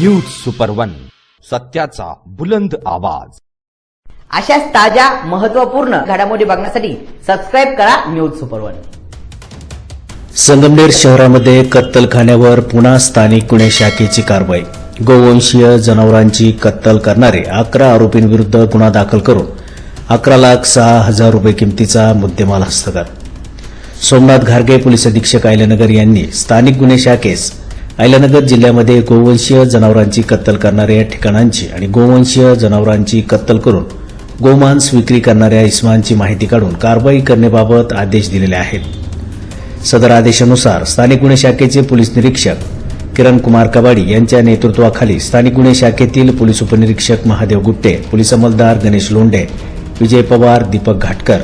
News super one सत्याचा बुलंद आवाज. अशाच ताज्या महत्त्वपूर्ण घडामोडी बघण्यासाठी सबस्क्राईब करा न्यूज सुपर वन. संगमनेर शहरामध्ये कत्तलखान्यावर पुन्हा स्थानिक गुन्हे शाखेची कारवाई. गोवंशीय जनावरांची कत्तल करणारे अकरा आरोपींविरुद्ध गुन्हा दाखल करून अकरा लाख सहा हजार रुपये किमतीचा मुद्देमाल हस्तगत. सोमनाथ घारगे पोलीस अधीक्षक आयल्यानगर यांनी स्थानिक गुन्हे शाखेस अहिल्यानगर जिल्ह्यामध्ये गोवंशीय जनावरांची कत्तल करणाऱ्या ठिकाणांची आणि गोवंशीय जनावरांची कत्तल करून गोमांस विक्री करणाऱ्या इस्मांची माहिती काढून कारवाई करण्याबाबत आदेश दिलेले आहेत. सदर आदेशानुसार स्थानिक गुन्हे शाखेचे पोलीस निरीक्षक किरण कुमार कबाडी यांच्या नेतृत्वाखाली स्थानिक गुन्हे शाखेतील पोलीस उपनिरीक्षक महादेव गुट्टे पोलीस अंमलदार गणेश लोंढे विजय पवार दीपक घाटकर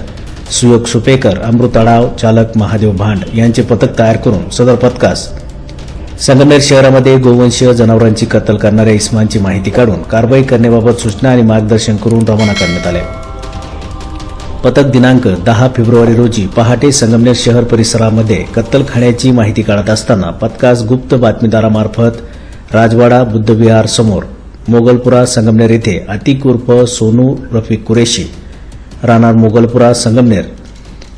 सुयोग सुपेकर अमृत अडाव चालक महादेव भांड यांचे पथक तयार करून सदर पथकास संगमनेर शहरामध्ये गोवंशीय जनावरांची कत्तल करणाऱ्या इस्मांची माहिती काढून कारवाई करण्याबाबत सूचना आणि मार्गदर्शन करून रवाना करण्यात आले. पथक दिनांक दहा फेब्रुवारी रोजी पहाटे संगमनेर शहर परिसरामध्ये कत्तलखान्याची माहिती काढत असताना पथकास गुप्त बातमीदारामार्फत राजवाडा बुद्धविहार समोर मोगलपुरा संगमनेर येथे अतिक उर्फ सोनू रफिक कुरेशी राहणार मोगलपुरा संगमनेर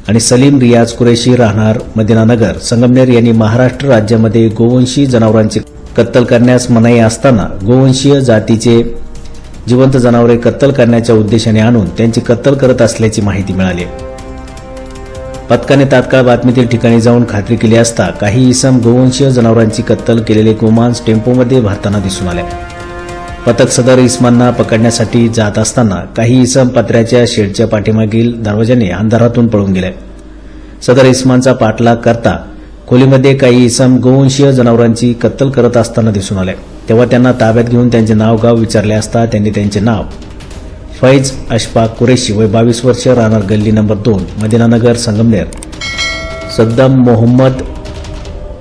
आणि सलीम रियाज कुरेशी राहणार मदिनानगर. संगमनेर यांनी महाराष्ट्र राज्यामध्ये गोवंशी जनावरांची कत्तल करण्यास मनाई असताना गोवंशीय जातीचे जिवंत जनावरे कत्तल करण्याच्या उद्देशाने आणून त्यांची कत्तल करत असल्याची माहिती मिळाली. पथकाने तात्काळ बातमीतील ठिकाणी जाऊन खात्री केली असता काही इसम गोवंशीय जनावरांची कत्तल केलेले गोमांस टेम्पोमध्ये भरताना दिसून आले. पथक सदर इस्मांना पकडण्यासाठी जात असताना काही इसम पत्र्याच्या शेडच्या पाठीमागील दरवाजाने अंधारातून पळून गेले. सदर इस्मांचा पाठलाग करता खोलीमध्ये काही इसम गोवंशीय जनावरांची कत्तल करत असताना दिसून आले. तेव्हा त्यांना ताब्यात घेऊन त्यांचे नाव गाव विचारले असता त्यांनी त्यांचे नाव फैज अशफाक कुरेशी वय बावीस वर्ष राहणार गल्ली नंबर दोन मदिनानगर संगमनेर. सद्दाम मोहम्मद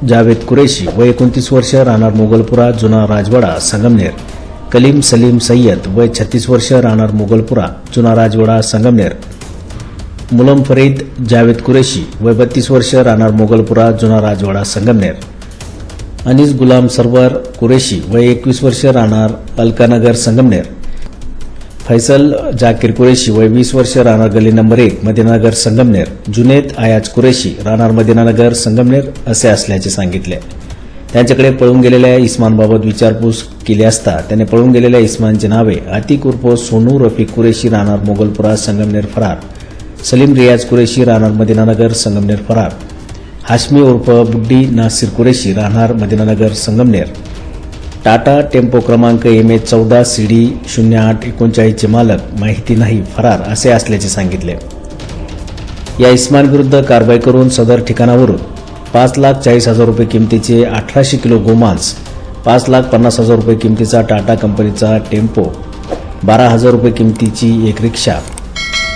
जावेद कुरेशी वय एकोणतीस वर्ष राहणार मोगलपुरा जुना राजवाडा संगमनेर. कलीम सलीम सय्यद वय छत्तीस वर्ष राहणार मोगलपुरा जुना राजवाडा संगमनेर. मुलम फरीद जावेद कुरेशी वय बत्तीस वर्ष राहणार मोगलपुरा जुना राजवाडा संगमनेर. अनिस गुलाम सरवर कुरेशी वय एकवीस वर्ष राहणार अलकानगर संगमनेर. फैसल जाकीर कुरेशी वय वीस वर्ष राहणार गली नंबर एक मदिनानगर संगमनेर. जुनेद आयाज कुरेशी राहणार मदिनानगर संगमनेर असे असल्याचे सांगितले. त्यांच्याकडे पळून गेलेल्या इस्मानबाबत विचारपूस केली असता त्याने पळून गेलेल्या इस्मानची नावे अतिक उर्फ सोनू रफिक कुरेशी राहणार मोगलपुरा संगमनेर फरार. सलीम रियाज कुरेशी राहणार मदिनानगर संगमनेर फरार. हाशमी उर्फ बुड्डी नासिर कुरेशी राहणार मदिनानगर संगमनेर. टाटा टेम्पो क्रमांक एम ए चौदा सी डी शून्य आठ एकोणचाळीसचे मालक माहिती नाही फरार असे असल्याचे सांगितले. या इस्मानविरुद्ध कारवाई करून सदर ठिकाणावरून पाच लाख चाळीस हजार रुपये किमतीचे अठराशे किलो गोमांस पाच लाख पन्नास हजार रुपये किमतीचा टाटा कंपनीचा टेम्पो बारा हजार रुपये किमतीची एक रिक्षा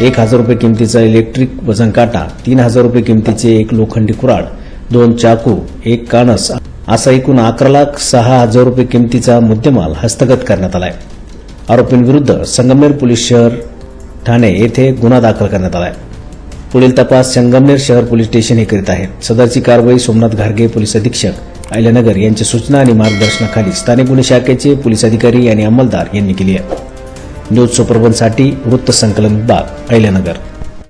एक हजार रुपये किमतीचा इलेक्ट्रिक वजन काटा तीन हजार रुपये किमतीचे एक लोखंडी कुराड दोन चाकू एक कानस असा एकूण अकरा लाख सहा हजार रुपये किमतीचा मुद्देमाल हस्तगत करण्यात आलाय. आरोपींविरुद्ध संगमनेर पोलीस शहर ठाणे येथे गुन्हा दाखल करण्यात आलाय. पुढील तपास संगमनेर शहर पोलीस स्टेशन हे करीत आहेत. सदरची कारवाई सोमनाथ घारगे पोलीस अधीक्षक अहिल्यानगर यांच्या सूचना आणि मार्गदर्शनाखाली स्थानिक गुन्हे शाखेचे पोलीस अधिकारी आणि अंमलदार यांनी केली आहे. न्यूज सुपरबनसाठी वृत्त संकलन विभाग अहिल्यानगर.